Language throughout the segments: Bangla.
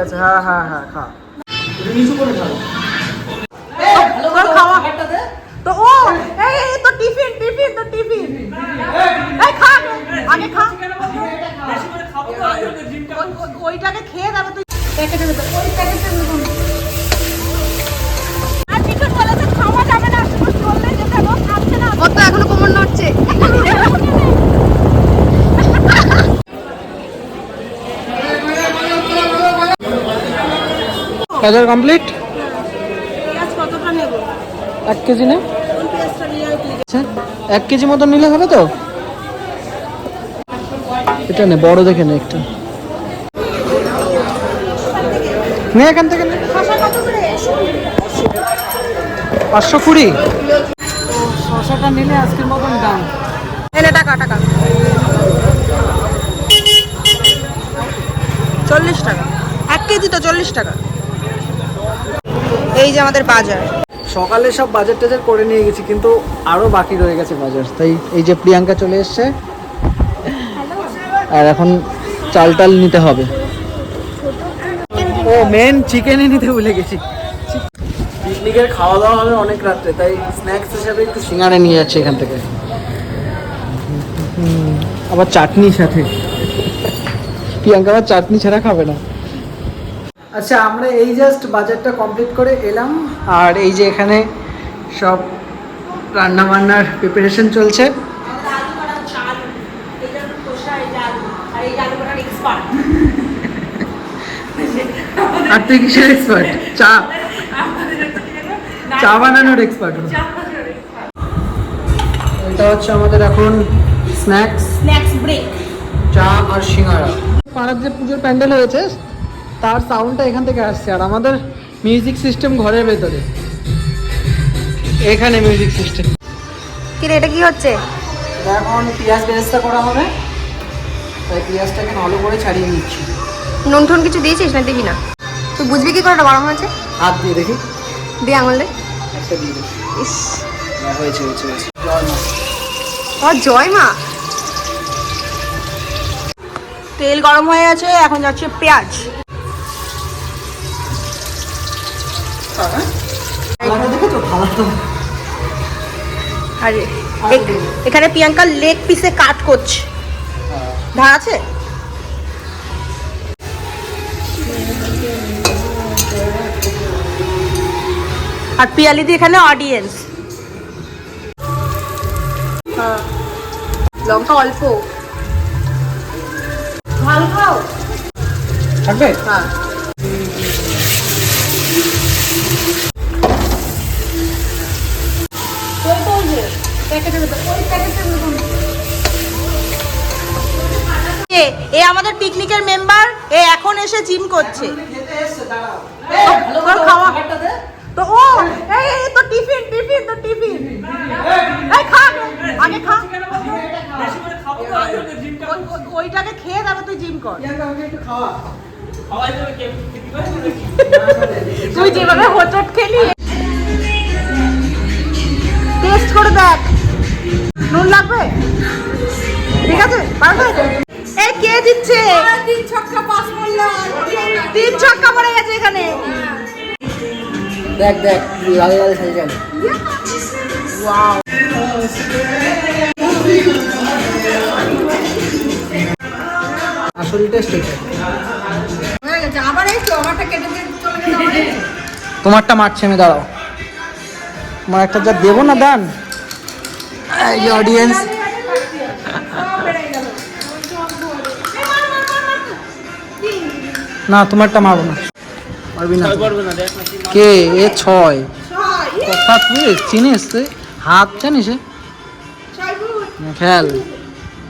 গেছে হ্যাঁ হ্যাঁ হ্যাঁ খা। নিচু করে খাও খাওয়া তো ও এই তো টিফিন টিফিন তো টিফিন। এই খা আগে খা। ওই- ওই- ওইটাকে খেয়ে তারপর তুই প্যাকেটে ওই প্যাকেটে দে আর টিফিন বলেছে খাওয়া যাবে না শুধু চললে যেতে হবে ও খাচ্ছে না ও তো এখনও কোমর নড়ছে বাজার কমপ্লিট পেঁয়াজ কতটা নেব? এক কেজি না। আচ্ছা এক কেজি মতন নিলে হবে তো? এটা নে বড় দেখে নে একটু। নে এখান থেকে পাঁচশো কুড়ি? শশাটা নিলে আজকের মতন দাম। এনে টাকা টাকা। চল্লিশ টাকা। এক কেজি তো চল্লিশ টাকা। এই যে আমাদের বাজার। সকালে সব বাজার টাজার করে নিয়ে গেছি, কিন্তু আরও বাকি রয়ে গেছে বাজার। তাই এই যে প্রিয়াঙ্কা চলে এসছে। আর এখন চাল টাল নিতে হবে। ও মেন চিকেনই নিতে ভুলে গেছি। পিকনিকের খাওয়া দাওয়া হবে অনেক রাত্রে, তাই স্ন্যাক্স হিসাবে একটু সিঙ্গারে নিয়ে যাচ্ছে এখান থেকে। আবার চাটনির সাথে। প্রিয়াঙ্কা আবার চাটনি ছাড়া খাবে না। আচ্ছা আমরা এই জাস্ট বাজারটা কমপ্লিট করে এলাম। আর এই যে এখানে সব রান্না বান্নার প্রিপারেশন চলছে। আর তুই কিসের এক্সপার্ট চা। চা বানানোর এক্সপার্ট এটা হচ্ছে আমাদের এখন স্ন্যাক্স স্ন্যাক্স ব্রেক চা আর সিঙ্গারা। পাড়ার যে পুজোর প্যান্ডেল হয়েছে তার সাউন্ডটা এখান থেকে আসছে আর আমাদের মিউজিক সিস্টেম ঘরের ভেতরে। এখানে মিউজিক সিস্টেম কিরে এটা কি হচ্ছে? এখন পেঁয়াজ বেরেস্তা করা হবে। তাই পেঁয়াজটাকে ভালো করে ছাড়িয়ে নিচ্ছি। নুন ঠুন কিছু দিয়েছিস না দিবি না তুই বুঝবি কি করে গরম হয়েছে? হাত দিয়ে দেখি। দিয়ে আঙুল দে। একটা দিয়ে ইস। হ্যাঁ, হয়েছে হয়েছে হয়েছে। জয় মা। ও জয় মা। তেল গরম হয়ে গেছে এখন যাচ্ছে পেঁয়াজ। হ্যাঁ? আর এখানে প্রিয়াঙ্কা লেগ পিসে কাট করছে। ধার আছে? আর পিয়ালিদি এখানে অডিয়েন্স লঙ্কা অল্প। ভালো খাও। থাকবে? হ্যাঁ। এ আমাদের পিকনিকের মেম্বার এ এখন এসে জিম করছে। খাওয়া তো ও টিফিন টিফিন টিফিন ওইটাকে খেয়ে তুই জিম কর। তুই যেভাবে হোঁচট খেলি। টেস্ট করে দেখ। নুন লাগবে? ঠিক আছে পারবে এই কে দিচ্ছে? তিন ছক্কা পাস তিন ছক্কা পড়ে গেছে এখানে। দেখ দেখ লাল লাল খেয়ে গেল ওয়াও আসল টেস্ট এটা। হয়ে আবার এই তো আমারটা কেটে গেল। তোমারটা মারছে আমি দাঁড়াও। তোমার একটা যা দেবো না দান? এই অডিয়েন্স না তোমারটা মারবো না। পারবি না কে? এ ছয়। কথা তুই চিনিস তুই? হাত জানিস? খেল।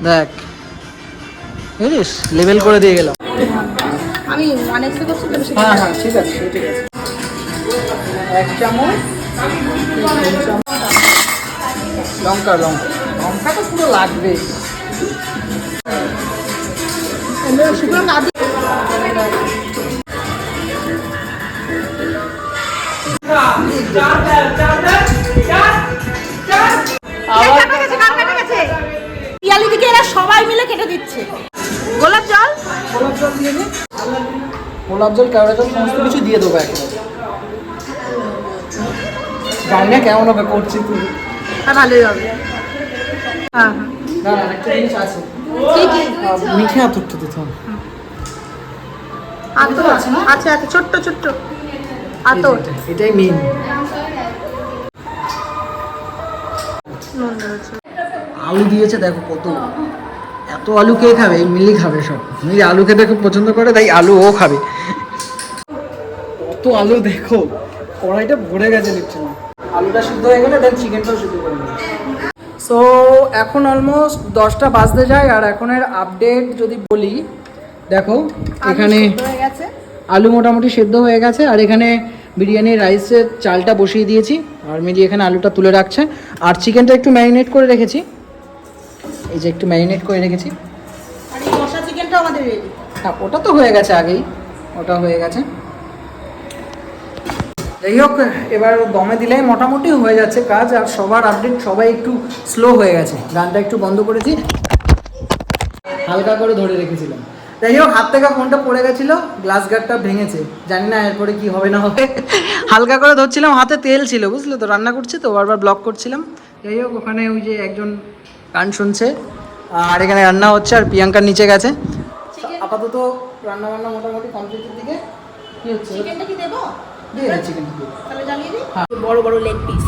দেখ। বুঝিস? লেভেল করে দিয়ে গেলাম। আমি বেশি হ্যাঁ হ্যাঁ ঠিক আছে ঠিক আছে। এক চামচ। লঙ্কা লঙ্কা। লঙ্কা তো পুরো লাগবে। শুকনো না পিয়ালি দিকে এরা সবাই মিলে কেটে দিচ্ছে। গোলাপ জল? গোলাপ জল দিয়ে নে গোলাপ জল কেওড়া জল সমস্ত কিছু দিয়ে দেবো একেবারে জানি না কেমন হবে করছি তুই। হ্যাঁ ভালোই হবে। হ্যাঁ। মিঠে আতরটা দিতে হবে। আতর আচ্ছা আচ্ছা ছোট্ট ছোট্ট। আতর। এই যে এটা, এটাই মেন আলু দিয়েছে দেখো কত। এত আলু কে খাবে? মিলি খাবে সব। মিলি আলু খেতে খুব পছন্দ করে তাই আলু ও খাবে। কত আলু দেখো। কড়াইটা ভরে গেছে দেখছ না? আলুটা সিদ্ধ হয়ে গেলে দেন চিকেনটাও সিদ্ধ করে নেবে। সো এখন অলমোস্ট দশটা বাজতে যায় আর এখনের আপডেট যদি বলি দেখো এখানে আলু হয়ে গেছে। আলু মোটামুটি সেদ্ধ হয়ে গেছে আর এখানে বিরিয়ানির রাইসের চালটা বসিয়ে দিয়েছি আর মিলি এখানে আলুটা তুলে রাখছে। আর চিকেনটা একটু ম্যারিনেট করে রেখেছি। এই যে একটু ম্যারিনেট করে রেখেছি। আর এই কষা চিকেনটা আমাদের রেডি হ্যাঁ ওটা তো হয়ে গেছে আগেই। ওটা হয়ে গেছে। যাই হোক এবার দমে দিলেই মোটামুটি হয়ে যাচ্ছে কাজ আর সবার আপডেট সবাই একটু স্লো হয়ে গেছে। গানটা একটু বন্ধ করেছি। হালকা করে ধরে রেখেছিলাম। যাই হোক হাত থেকে ফোনটা পড়ে গেছিল গ্লাস গার্ডটা ভেঙেছে। জানি না এরপরে কি হবে না হবে। হালকা করে ধরছিলাম হাতে তেল ছিল বুঝলে তো রান্না করছি তো বারবার ব্লক করছিলাম। যাই হোক ওখানে ওই যে একজন গান শুনছে আর এখানে রান্না হচ্ছে আর প্রিয়াঙ্কার নিচে গেছে। আপাতত রান্না বান্না মোটামুটি কমপ্লিটের দিকে। কি হচ্ছে? চিকেনটা কি দেবো? দিয়ে দে চিকেনটা তাহলে জ্বালিয়ে দিই? হ্যাঁ। বড় বড় লেগ পিস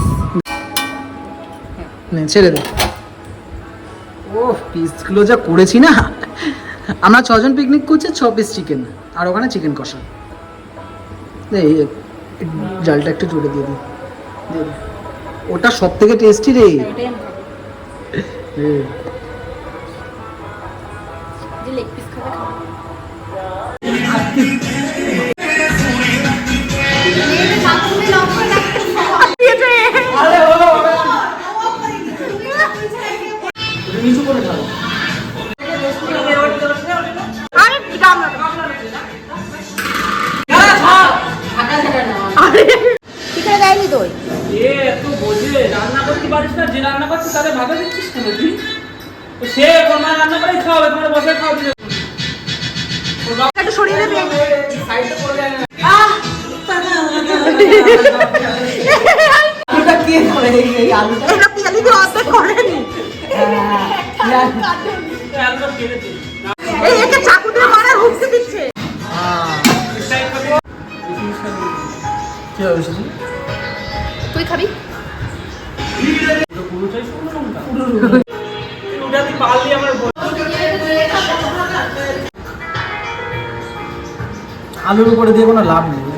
নে ছেড়ে দে। ও পিসগুলো যা করেছি না। আমরা ছজন পিকনিক করছি ছ পিস চিকেন আর ওখানে চিকেন কষা। এই জালটা একটু জুড়ে দিয়ে দিই দিয়ে দে। ওটা সব থেকে টেস্টি রে নিচু করে আরে গামলা দেয়নি তো এ এত বোঝে রান্না করতে পারিস না যে রান্না করছে তাদের ভাগে দিচ্ছিস কেন তুই সে তোমার রান্না করেই খাওয়াবে তোমার বসে খাওয়াবে একটু সরিয়ে দেবে সাইডে পড়ে যায় না আলুটা কে করে এই আলুটা? এটা পিয়ালি দিয়ে এই একে চাকু দিয়ে মারার হুমকি দিচ্ছে। কি হবে শুধু তুই খাবি? আলুর উপরে দিয়ে কোনো লাভ নেই।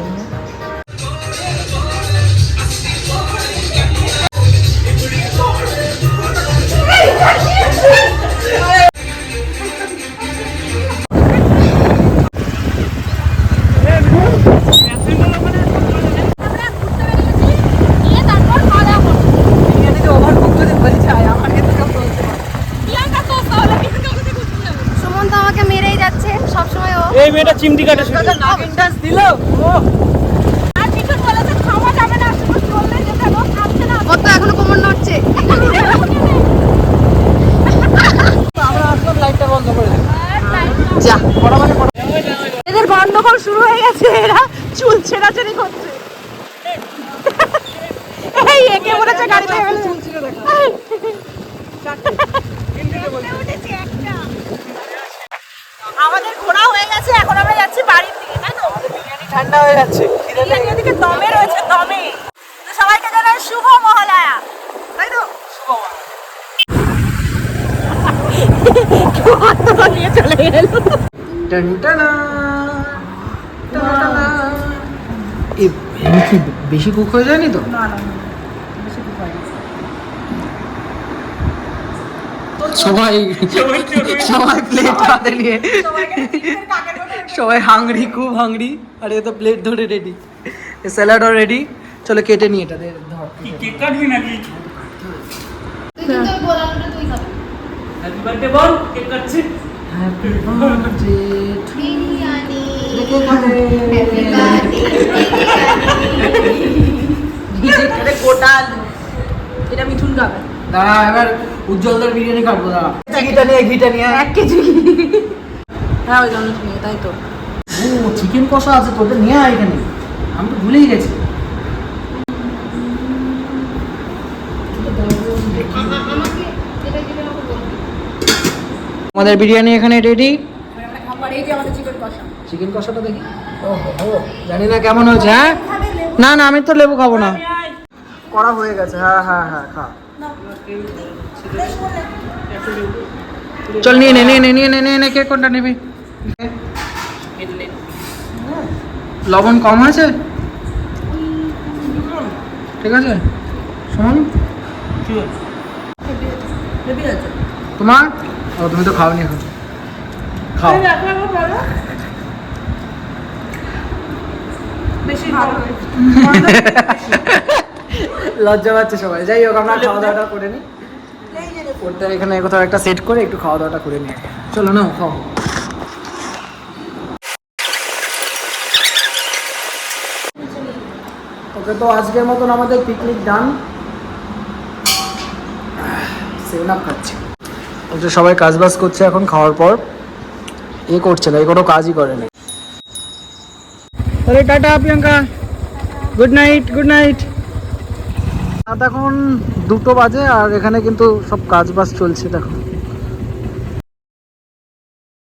এদের গন্ডগোল শুরু হয়ে গেছে এরা চুল ছেঁড়াছেড়ি করছে। এই একে বলেছে আমাদের ঘোরা হয়ে গেছে এখন আমরা যাচ্ছি বাড়ির দিকে তাই তো ঠান্ডা হয়ে যাচ্ছে ওদিকে দমে রয়েছে দমে। তো সবাইকে জানাই শুভ মহালয়া। তাই তো? চলে গেল। এ কি বেশি কুক হয়ে যায়নি তো না না বেশি সবাই সবাই প্লেট হাতে নিয়ে সবাই হাংরি খুব হাংরি আর এ তো প্লেট ধরে রেডি স্যালাডও রেডি চলো কেটে নিয়ে এটা ধর। কেক কাটবি নাকি? হ্যাপি বার্থডে বল কেক কাটছি? হ্যাপি বার্থডে বিরিয়ানি আরে গোটা আলু। এটা মিঠুন খাবে। দাঁড়া এবার উজ্জ্বলদার বিরিয়ানি কাটবো দাঁড়া। ঘিটা নিয়ে ঘিটা নিয়ে। এক কেজি। হ্যাঁ ওই জন্য নিয়ে তাই তো। ও চিকেন কষা আছে তোদের নিয়ে আয় এখানে। আমি তো ভুলেই গেছি। আমাদের বিরিয়ানি এখানে রেডি চিকেন কষাটা দেখি। জানি না কেমন হয়েছে হ্যাঁ? না না আমি তো লেবু খাব না। করা হয়ে গেছে হ্যাঁ হ্যাঁ হ্যাঁ খা। চল নিয়ে নে নিয়ে নে নিয়ে নে নিয়ে নে কে কোনটা নিবি? লবণ কম আছে? ঠিক আছে। শোন। তোমার? ও তুমি তো খাওনি এখন। খাও। লজ্জা পাচ্ছে সবাই। যাই হোক আমরা খাওয়া দাওয়াটা করে নিই ফোনটা এখানে কোথাও একটা সেট করে একটু খাওয়া দাওয়াটা করে নিই চলো না খাও। ওকে তো আজকের মতন আমাদের পিকনিক ডান সেভেন আপ খাচ্ছি। ওটা সবাই কাজ বাজ করছে এখন খাওয়ার পর। এ করছে না এ কোনো কাজই করে না। তাহলে tata Priyanka. Good night good night এখন দুটো বাজে আর এখানে কিন্তু সব কাজ বাজ চলছে দেখো।